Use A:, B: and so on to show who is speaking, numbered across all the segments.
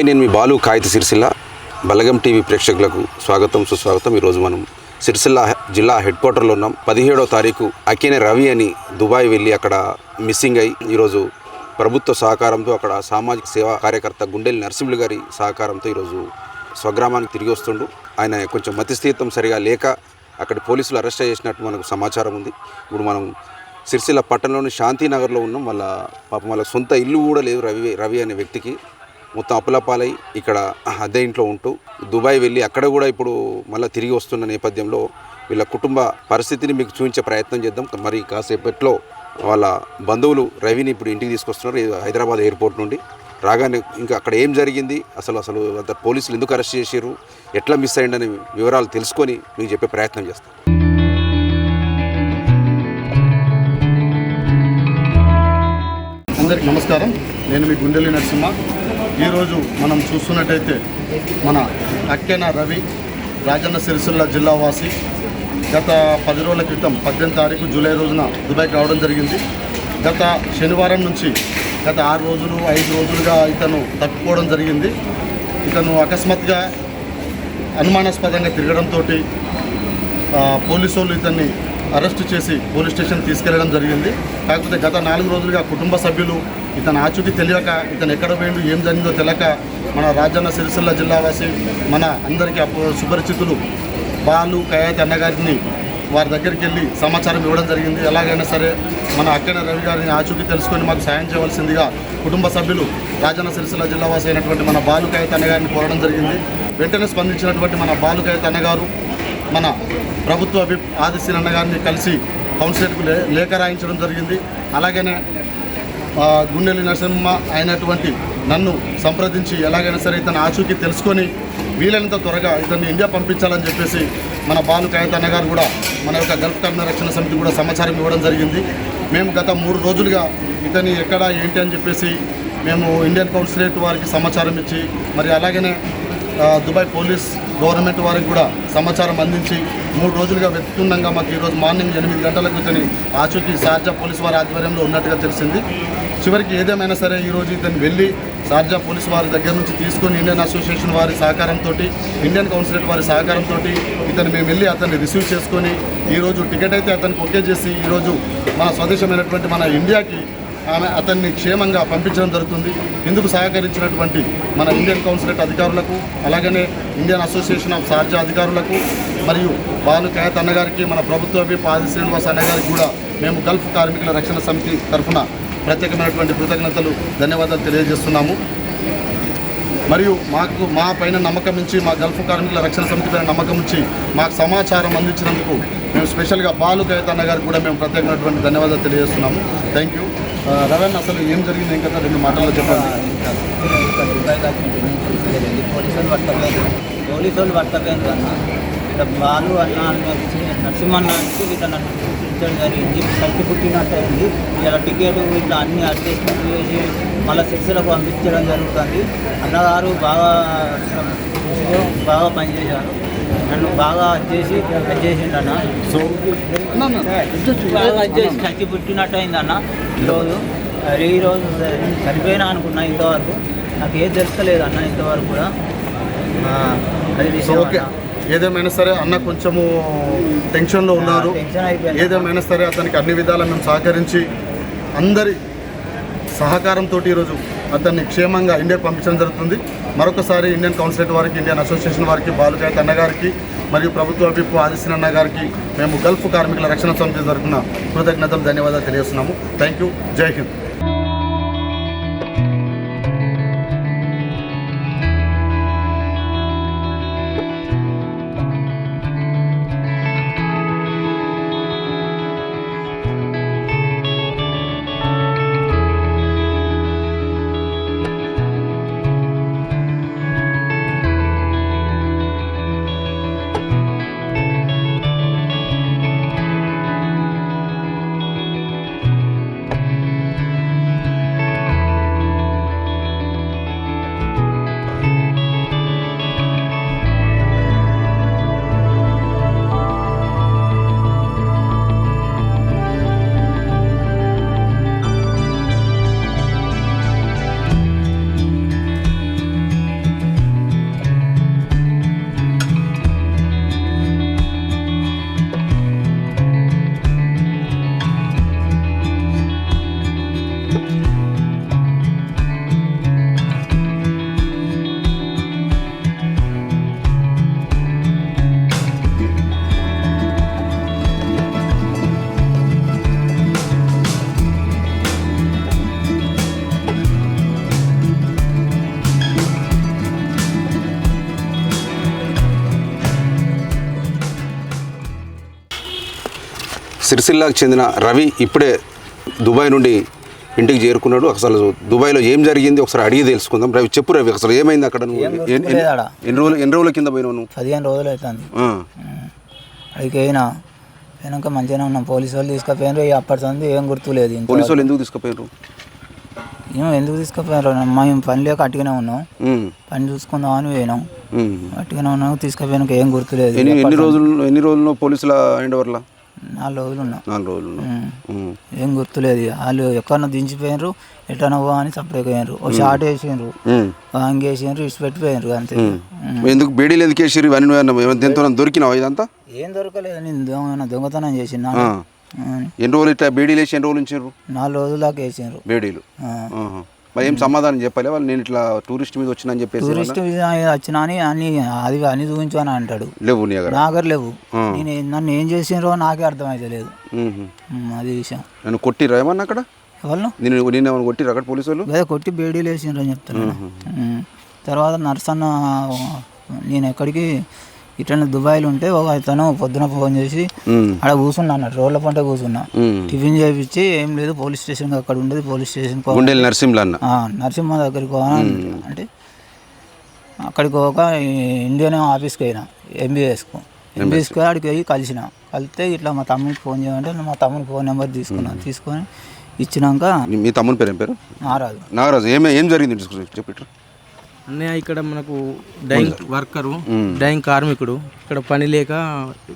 A: Hi నేను మీ బాలు కాగిత సిరిసిల్ల. బలగం TV ప్రేక్షకులకు స్వాగతం సుస్వాగతం. ఈరోజు మనం సిరిసిల్ల జిల్లా హెడ్ క్వార్టర్లో ఉన్నాం. పదిహేడో తారీఖు అకేనే రవి అని దుబాయ్ వెళ్ళి అక్కడ మిస్సింగ్ అయి ఈరోజు ప్రభుత్వ సహకారంతో అక్కడ సామాజిక సేవా కార్యకర్త గుండెల్లి నరసింహులు గారి సహకారంతో ఈరోజు స్వగ్రామానికి తిరిగి వస్తుండు. ఆయన కొంచెం మతిస్థితం సరిగా లేక అక్కడ పోలీసులు అరెస్ట్ చేసినట్టు మనకు సమాచారం ఉంది. ఇప్పుడు మనం సిరిసిల్ల పట్టణంలోని శాంతినగర్లో ఉన్నాం. వాళ్ళ పాపం వాళ్ళ సొంత ఇల్లు కూడా లేదు రవి రవి అనే వ్యక్తికి. మొత్తం అప్పులపాలై ఇక్కడ అద్దె ఇంట్లో ఉంటూ దుబాయ్ వెళ్ళి అక్కడ కూడా ఇప్పుడు మళ్ళీ తిరిగి వస్తున్న నేపథ్యంలో వీళ్ళ కుటుంబ పరిస్థితిని మీకు చూపించే ప్రయత్నం చేద్దాం. మరి కాసేపట్లో వాళ్ళ బంధువులు రవిని ఇప్పుడు ఇంటికి తీసుకొస్తున్నారు హైదరాబాద్ ఎయిర్పోర్ట్ నుండి. రాగానే ఇంకా అక్కడ ఏం జరిగింది? అసలు అసలు అంత పోలీసులు ఎందుకు అరెస్ట్ చేశారు? ఎట్లా మిస్ అయ్యిండని వివరాలు తెలుసుకొని మీకు చెప్పే ప్రయత్నం చేస్తాం.
B: అందరికి నమస్కారం. నేను మీ గుండెల్లి నరసింహ. ఈరోజు మనం చూస్తున్నట్టయితే మన అక్కెన రవి రాజన్న సిరిసిల్ల జిల్లా వాసి గత పది రోజుల క్రితం పద్దెనిమిది తారీఖు జూలై రోజున దుబాయ్కి రావడం జరిగింది. గత శనివారం నుంచి గత ఆరు రోజులు ఐదు రోజులుగా ఇతను తప్పిపోవడం జరిగింది. ఇతను అకస్మాత్తుగా అనుమానాస్పదంగా తిరగడంతో పోలీసు వాళ్ళు ఇతన్ని అరెస్ట్ చేసి పోలీస్ స్టేషన్ తీసుకెళ్ళడం జరిగింది. కాకపోతే గత నాలుగు రోజులుగా కుటుంబ సభ్యులు ఇతను ఆచూకీ తెలియక ఇతను ఎక్కడ పోయిండు ఏం జరిగిందో తెలియక మన రాజన్న సిరిసిల్ల జిల్లావాసి మన అందరికీ సుపరిచితులు బాలు కయాతి అన్నగారిని వారి దగ్గరికి వెళ్ళి సమాచారం ఇవ్వడం జరిగింది. ఎలాగైనా సరే మన అక్కడ రవి గారిని ఆచూకీ తెలుసుకొని మాకు సాయం చేయవలసిందిగా కుటుంబ సభ్యులు రాజన్న సిరిసిల్ల జిల్లావాసి అయినటువంటి మన బాలు కయాతి అన్నగారిని కోరడం జరిగింది. వెంటనే స్పందించినటువంటి మన బాలు కయాతి అన్నగారు మన ప్రభుత్వ అభి ఆదిశీల్ గారిని కలిసి కౌన్సిలర్కు లే లేఖ రాయించడం జరిగింది. అలాగనే గుండెలి నరసింహ అయినటువంటి నన్ను సంప్రదించి ఎలాగైనా సరే ఇతను ఆచూకీ తెలుసుకొని వీలైనంత త్వరగా ఇతన్ని ఇండియా పంపించాలని చెప్పేసి మన బాలు కాగితన్న గారు కూడా మన యొక్క గల్ఫ్ కర్ణ రక్షణ సమితి కూడా సమాచారం ఇవ్వడం జరిగింది. మేము గత మూడు రోజులుగా ఇతని ఎక్కడ ఏంటి అని చెప్పేసి మేము ఇండియన్ కౌన్సిలేట్ వారికి సమాచారం ఇచ్చి మరి అలాగనే దుబాయ్ పోలీస్ గవర్నమెంట్ వారికి కూడా సమాచారం అందించి మూడు రోజులుగా వెతుకుతుండగా మాకు ఈరోజు మార్నింగ్ ఎనిమిది గంటలకు ఇతని ఆచూకీ షార్జా పోలీస్ వారి ఆధ్వర్యంలో ఉన్నట్టుగా తెలిసింది. చివరికి ఏదేమైనా సరే ఈరోజు ఇతను వెళ్ళి షార్జా పోలీస్ వారి దగ్గర నుంచి తీసుకొని ఇండియన్ అసోసియేషన్ వారి సహకారంతో ఇండియన్ కౌన్సిలేట్ వారి సహకారంతో ఇతను మేము వెళ్ళి అతన్ని రిసీవ్ చేసుకొని ఈరోజు టికెట్ అయితే అతనికి ఓకే చేసి ఈరోజు మన స్వదేశమైనటువంటి మన ఇండియాకి ఆమె అతన్ని క్షేమంగా పంపించడం జరుగుతుంది. ఇందుకు సహకరించినటువంటి మన ఇండియన్ కౌన్సిలేట్ అధికారులకు అలాగనే ఇండియన్ అసోసియేషన్ ఆఫ్ సార్జ అధికారులకు మరియు బాలు కయత్ అన్నగారికి మన ప్రభుత్వ పాది ఆది శ్రీనివాస్ అన్నగారికి కూడా మేము గల్ఫ్ కార్మికుల రక్షణ సమితి తరఫున ప్రత్యేకమైనటువంటి కృతజ్ఞతలు ధన్యవాదాలు తెలియజేస్తున్నాము. మరియు మాకు మా పైన నమ్మకం ఇచ్చి మా గల్ఫ్ కార్మికుల రక్షణ సమితి పైన నమ్మకం ఇచ్చి మాకు సమాచారం అందించినందుకు మేము స్పెషల్గా బాలు కయతన్న గారికి కూడా మేము ప్రత్యేకమైనటువంటి ధన్యవాదాలు తెలియజేస్తున్నాము. Thank you. రవణ్ అసలు ఏం జరిగింది? ఇంకా రెండు మాటల్లో చెప్పండి.
C: పోలీసులు వాళ్ళు పట్టలేదు పోలీసులు పట్టలేదు కన్నా ఇక్కడ బాలు అన్న అని వచ్చి నరసింహన్న ఇట్లా నన్ను చూపించడం జరిగింది కలిసి పుట్టినట్టు అయింది ఇలా టికెట్ ఇట్లా అన్ని అడ్జస్ట్మెంట్ చేసి మళ్ళీ శిక్షలకు పంపించడం జరుగుతుంది. అన్నగారు బాగా బాగా పనిచేశారు. నన్ను బాగా చేసి చేసిండు అన్న
B: సో
C: బాగా చేసి కత్తి పుట్టినట్టు అయింది అన్న ఈరోజు అరే ఈరోజు చనిపోయినా అనుకున్నా ఇంతవరకు. నాకు ఏది తెలుస్తలేదు అన్న ఇంతవరకు కూడా.
B: ఓకే. ఏదేమైనా సరే అన్న కొంచెము టెన్షన్లో ఉన్నారు. ఏదేమైనా సరే అతనికి అన్ని విధాలా మేము సహకరించి అందరి సహకారంతో ఈరోజు అతన్ని క్షేమంగా ఇండియాకు పంపించడం జరుగుతుంది. మరొకసారి ఇండియన్ కౌన్సిలేట్ వారికి ఇండియన్ అసోసియేషన్ వారికి బాలుకాయత్ అన్న గారికి మరియు ప్రభుత్వ విప్పు ఆదిశీన్ అన్న గారికి మేము గల్ఫ్ కార్మికుల రక్షణ సమితి తరఫున కృతజ్ఞతలు ధన్యవాదాలు తెలియజేస్తున్నాము. థ్యాంక్ యూ జై హింద్.
A: సిరిసిల్లాకు చెందిన రవి ఇప్పుడే దుబాయ్ నుండి ఇంటికి చేరుకున్నాడు. అసలు దుబాయ్లో ఏం జరిగింది? ఒకసారి అడిగి తెలుసుకుందాం. రవి చెప్పు రవి అసలు ఏమైంది అక్కడ నువ్వు? ఎన్ని- రోజులు ఎన్ని రోజుల కింద పోయినావు నువ్వు?
C: పదిహేను రోజులు అవుతుంది అడిగి అయినా పోయినాక మంచిగానే ఉన్నాం. పోలీసు వాళ్ళు తీసుకుపోయినారు. అప్పటి సంది ఏం గుర్తులేదు
A: పోలీసు వాళ్ళు ఎందుకు తీసుకుపోయారు
C: ఏమో ఎందుకు తీసుకుపోయారు మేము పని లేక అట్టుగానే ఉన్నాం. పని చూసుకుందామని పోయినాం.
A: ఉమ్.
C: అట్టుగానే ఉన్నాం. తీసుకుపోయినాక ఏం గుర్తులేదు.
A: ఎన్ని ఎన్ని రోజులు ఎన్ని రోజులు పోలీసుల హ్యాండ్ ఓవర్లా
C: నాలుగు రోజులు ఉన్నాం.
A: నాలుగు రోజులు.
C: ఏం గుర్తులేదు. వాళ్ళు ఎక్కడన్నా దించిపోయినారు ఎటన్నా పో అని సపరేట్ పోయినారు ఒక షార్ట్ వేసిండ్రు
A: ఉమ్.
C: వాంగి వేసిండ్రు ఇచ్చి పెట్టిపోయినారు అంతే.
A: ఎందుకు బేడీలు ఎందుకు వేసిరు ఇవన్నీ దొరికినావు ఇదంతా?
C: ఏం దొరకలేదు. నేను దొంగ దొంగతనం చేసిన.
A: ఎన్ని రోజులు ఇట్లా బేడీలు వేసి ఎన్ని రోజులు ఉంచారు
C: నాలుగు రోజుల దాకా వేసిండ్రు.
A: బేడీలు. మరి ఏం సమాధానం చెప్పాలి? వాళ్ళు నేను ఇట్లా టూరిస్ట్ మీద వచ్చినా అని చెప్పేసి
C: టూరిస్ట్ వీసా వచ్చినా అని అన్ని అది అన్ని చూపించు అని అంటాడు.
A: లేవు నీ దగ్గర?
C: నా దగ్గర లేవు. నేను నన్ను ఏం చేసిండ్రో నాకే అర్థమైతే లేదు. అది విషయం.
A: నన్ను కొట్టిరా ఏమన్నా అక్కడ?
C: ఎవరు
A: నేను నేను కొట్టిరా అక్కడ పోలీసు వాళ్ళు
C: అదే కొట్టి బేడీలు వేసిండ్రు అని చెప్తున్నాను ఉమ్. తర్వాత నర్సన్న నేను ఎక్కడికి ఇట్లా దుబాయ్లో ఉంటే ఒక అతను పొద్దున ఫోన్ చేసి. ఆడ కూర్చున్నా అన్నట్టు రోడ్ల పంట కూర్చున్నా. టిఫిన్ చేయించి ఏం లేదు పోలీస్ స్టేషన్ అక్కడ ఉండేది పోలీస్ స్టేషన్
A: అన్న.
C: నరసింహ దగ్గరికి అంటే అక్కడికి ఈ ఇండియన్ ఆఫీస్కి పోయినా ఎంబీఎస్కు ఎంబీఎస్కి అక్కడికి పోయి కలిసిన. కలిస్తే ఇట్లా మా తమ్మునికి ఫోన్ చేయమంటే మా తమ్ముని ఫోన్ నెంబర్ తీసుకున్నా. తీసుకొని ఇచ్చినాక
A: మీ- తమ్ముని పేరు ఏం పేరు?
C: నారాదు
A: నాగరాజు. ఏమే ఏం జరిగింది? చెప్పిట్రా
D: అన్నయ్య ఇక్కడ మనకు డైయింగ్ వర్కరు డైయింగ్ కార్మికుడు. ఇక్కడ పని లేక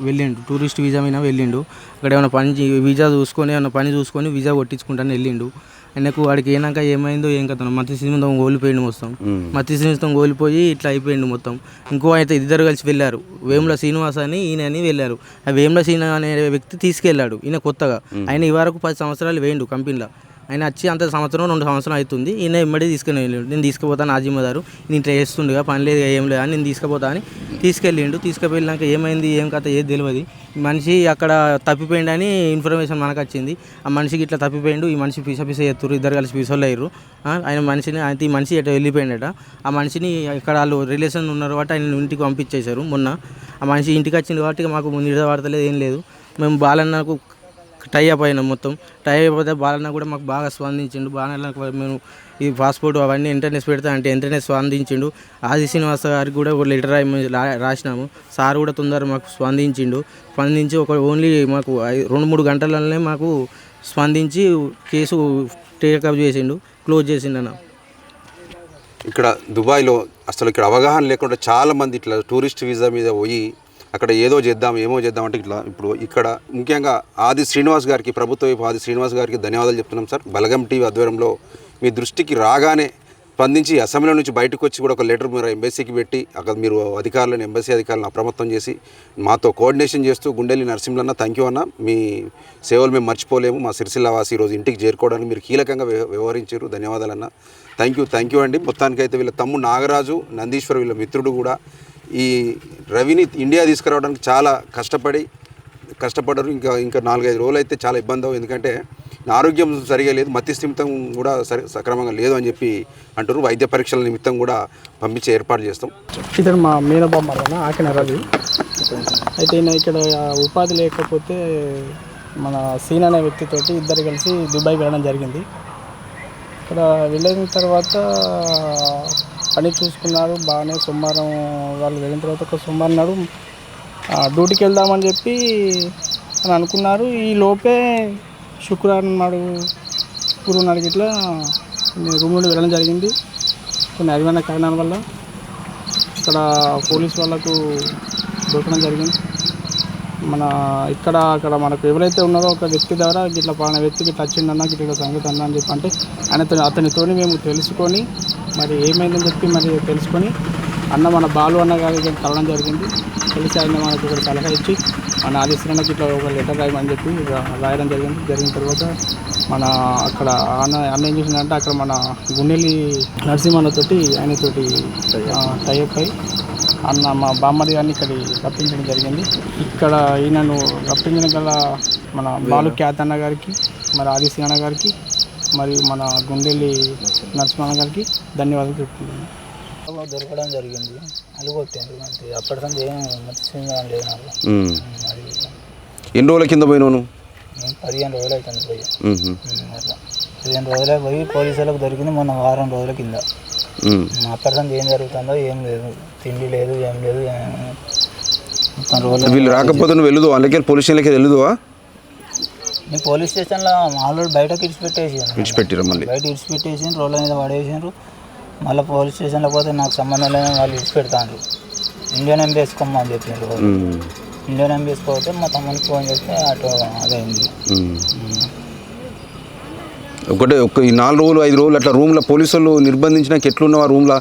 D: వెళ్ళిండు. టూరిస్ట్ వీసా మీద వెళ్ళిండు. అక్కడ ఏమైనా పని వీసా చూసుకొని ఏమైనా పని చూసుకొని వీసా కొట్టించుకుంటాను వెళ్ళిండు. ఆయనకు వాడికి అయినాక ఏమైందో ఏం కథ మత్తి సినిమం కోల్పోయిండు మొత్తం. మత్తి సినిమం కోల్పోయి ఇట్లా అయిపోయిండు మొత్తం. ఇంకో అయితే ఇద్దరు కలిసి వెళ్ళారు. వేముల శ్రీనివాస్ అని ఈయన అని వెళ్ళారు. ఆ వేముల శ్రీనివాస్ అనే వ్యక్తి తీసుకెళ్ళాడు. ఈయన కొత్తగా. ఆయన ఈ వరకు పది సంవత్సరాలు వేయండు కంపెనీలో. ఆయన వచ్చి అంత సంవత్సరం రెండు సంవత్సరం అవుతుంది. ఈయన ఇమ్మడి తీసుకుని వెళ్ళిండు. నేను తీసుకుపోతాను ఆజిమ్మదారు నేను ఇట్లా చేస్తుండగా పని లేదు ఏం లేదు అని నేను తీసుకుపోతా అని తీసుకెళ్ళిండు. తీసుకుపోయినాక ఏమైంది ఏం కథ ఏది తెలియదు మనిషి అక్కడ తప్పిపోయిండు అని ఇన్ఫర్మేషన్ మనకు వచ్చింది. ఆ మనిషికి ఇట్లా తప్పిపోయిండు. ఈ మనిషి పిస పిస ఎత్తురు ఇద్దరు కలిసి పిసోళ్ళు అయ్యారు ఆయన మనిషిని ఆయన ఈ మనిషి ఎట్లా వెళ్ళిపోయిండట. ఆ మనిషిని ఇక్కడ వాళ్ళు రిలేషన్ ఉన్నారు కాబట్టి ఆయన ఇంటికి పంపించేశారు మొన్న. ఆ మనిషి ఇంటికి వచ్చింది కాబట్టి మాకు ముందు పడతలేదు ఏం లేదు. మేము బాలన్నకు టై అప్ అయినాం మొత్తం. టై అయిపోతే బాలన్న కూడా మాకు బాగా స్పందించిండు. బాలన్న మేము ఈ పాస్పోర్ట్ అవన్నీ ఎంటర్నెస్ పెడతా అంటే ఎంటర్నెస్ స్పందించిండు. ఆది శ్రీనివాస గారికి కూడా ఒక లెటర్ రాసినాము. సార్ కూడా తొందర మాకు స్పందించిండు. స్పందించి ఒక ఓన్లీ మాకు రెండు మూడు గంటలనే మాకు స్పందించి కేసు టేకప్ చేసిండు. క్లోజ్ చేసిండు అన్న.
A: ఇక్కడ దుబాయ్లో అసలు ఇక్కడ అవగాహన లేకుండా చాలా మంది ఇట్లా టూరిస్ట్ వీసా మీద పోయి అక్కడ ఏదో చేద్దాం ఏమో చేద్దాం అంటే ఇట్లా. ఇప్పుడు ఇక్కడ ముఖ్యంగా ఆది శ్రీనివాస్ గారికి ప్రభుత్వ వైపు ఆది శ్రీనివాస్ గారికి ధన్యవాదాలు చెప్తున్నాం సార్. బలగం టీవీ ఆధ్వర్యంలో మీ దృష్టికి రాగానే స్పందించి అసెంబ్లీ నుంచి బయటకు వచ్చి కూడా ఒక లెటర్ మీరు ఎంబసీకి పెట్టి అక్కడ మీరు అధికారులను ఎంబసీ అధికారులను అప్రమత్తం చేసి మాతో కోఆర్డినేషన్ చేస్తూ గుండెల్లి నరసింహన్న థ్యాంక్ యూ అన్న. మీ సేవలు మేము మర్చిపోలేము. మా సిరిసిల్ల వాసి ఈరోజు ఇంటికి చేరుకోవడానికి మీరు కీలకంగా వ్యవ- వ్యవహరించారు. ధన్యవాదాలన్న. థ్యాంక్ యూ థ్యాంక్ యూ అండి. మొత్తానికైతే వీళ్ళ తమ్ముడు నాగరాజు నందీశ్వర్ వీళ్ళ మిత్రుడు కూడా ఈ రవిని ఇండియా తీసుకురావడానికి చాలా కష్టపడి కష్టపడరు. ఇంకా ఇంకా నాలుగైదు రోజులు అయితే చాలా ఇబ్బంది. అవు ఎందుకంటే నా ఆరోగ్యం సరిగా లేదు మతి స్థిమితం కూడా సరి సక్రమంగా లేదు అని చెప్పి అంటారు వైద్య పరీక్షల నిమిత్తం కూడా పంపించే ఏర్పాటు చేస్తాం.
E: ఇతను మా మీనబామ్మరన ఆకిన రవి. అయితే నేను ఇక్కడ ఉపాధి లేకపోతే మన సీన్ అనే వ్యక్తితోటి ఇద్దరు కలిసి దుబాయ్ వెళ్ళడం జరిగింది. ఇక్కడ వెళ్ళిన తర్వాత పని చూసుకున్నారు బాగానే సోమవారం వాళ్ళు వెళ్ళిన తర్వాత ఒక సోమవారం నాడు డ్యూటీకి వెళ్దామని చెప్పి అని అనుకున్నారు. ఈ లోపే శుక్రవారం నాడు గురువు నాడు ఇట్లా రూమ్ నుండి వెళ్ళడం జరిగింది. కొన్ని అరిమైన కారణాల వల్ల ఇక్కడ పోలీస్ వాళ్ళకు దొరకడం జరిగింది. మన ఇక్కడ అక్కడ మనకు ఎవరైతే ఉన్నారో ఒక వ్యక్తి ద్వారా ఇట్లా పలానా వ్యక్తికి టచ్ అన్నా ఇట్లా సంగతి అన్నా అని చెప్పి అంటే ఆయన అతనితోని మేము తెలుసుకొని మరి ఏమైందని చెప్పి మరి తెలుసుకొని అన్న మన బాలు అన్న గారికి కలవడం జరిగింది. కలిసి ఆయన మనకు ఒక సలహా ఇచ్చి మన ఆదిశ్వరణకి ఇట్లా ఒక లెటర్ రాయమని చెప్పి రాయడం జరిగింది. జరిగిన తర్వాత మన అక్కడ అన్న అన్న ఏం చేసిందంటే అక్కడ మన గుండెలి నరసింహన్నతోటి ఆయనతోటి టైప్ అయి అన్న మా బామ్మడి గారిని ఇక్కడ రప్పించడం జరిగింది. ఇక్కడ ఈయనను రప్పించడం గల మన బాలు ఖ్యాత్ అన్న గారికి మరి ఆదిశ్రీ అన్న గారికి మరియు మన గుండెలి నరసింహన్న గారికి ధన్యవాదాలు చెప్తున్నాను
C: దొరకడం జరిగింది. అల్లు కొట్టాను అంతే. అప్పటికంటే ఏం మతి లేదు నాకు. అది
A: ఎన్ని రోజుల కింద పోయినావు నువ్వు?
C: పదిహేను రోజులు అవుతుంది పోయి. అట్లా. పదిహేను రోజులే పోయి పోలీసులకు దొరికింది మొన్న వారం రోజుల కింద. దాకా ఏం జరుగుతుందో ఏం లేదు. తిండి లేదు ఏం లేదు
A: వీళ్ళు రాకపోతే నువ్వు వెళ్ళదు వాళ్ళకి పోలీస్ స్టేషన్లకి వెళ్ళదువా?
C: నీ పోలీస్ స్టేషన్లో ఆల్రెడీ బయటకు ఇడిచిపెట్టేసి
A: విడిచిపెట్టిరా మళ్ళీ.
C: బయట ఇడిచిపెట్టేసి రోడ్ల మీద పడేసారు మళ్ళీ పోలీస్ స్టేషన్లో పోతే నాకు సంబంధం లేదని వాళ్ళు ఇడిచిపెడతాను ఇండియన్ ఎంబీ వేసుకోమని చెప్పారు. ఇండియన్ ఎంబీ వేసుకోకపోతే మా తమ్మునికి ఫోన్ చేస్తే అటు అదైంది.
A: ఒకటే ఒక ఈ నాలుగు రోజులు ఐదు రోజులు అట్లా రూమ్లో పోలీసు వాళ్ళు నిర్బంధించినాక ఎట్లున్నావు ఆ రూమ్లో?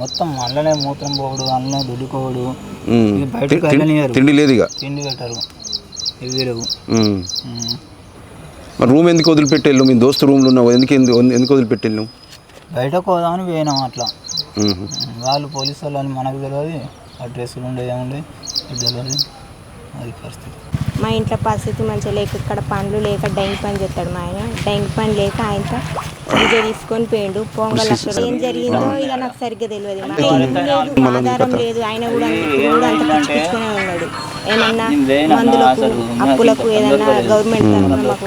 C: మొత్తం అందులోనే మూత్రం పోవడు అందులోనే దుడ్డుకోవడు
A: తిండి లేదు ఇక
C: తిండి పెట్టరు.
A: మరి రూమ్ ఎందుకు వదిలిపెట్టేళ్ళు? మీ దోస్తు రూమ్లో ఉన్నావు ఎందుకు ఎందు- ఎందుకు వదిలిపెట్టేళ్ళు?
C: బయటకు పోదామని పోయినాం అట్లా. వాళ్ళు పోలీసు వాళ్ళు అని మనకు తెలియదు అడ్రస్లు ఉండే ఏముండే తెలియదు అది పరిస్థితి.
F: మా ఇంట్లో పరిస్థితి మంచిగా లేక ఇక్కడ పండ్లు లేక డైంగ్ పని చేస్తాడు మా ఆయన. డైంగ్ పని లేక ఆయన విజయ తీసుకొని పోయిండు. పొంగల్ ఏం జరిగిందో ఇక నాకు సరిగ్గా తెలియదు. లేదు ఆధారం లేదు ఆయన కూడా అంత- కూడా పిచ్చుకునే ఉన్నాడు. ఏమన్నా మందులకు అప్పులకు ఏదన్నా గవర్నమెంట్ మాకు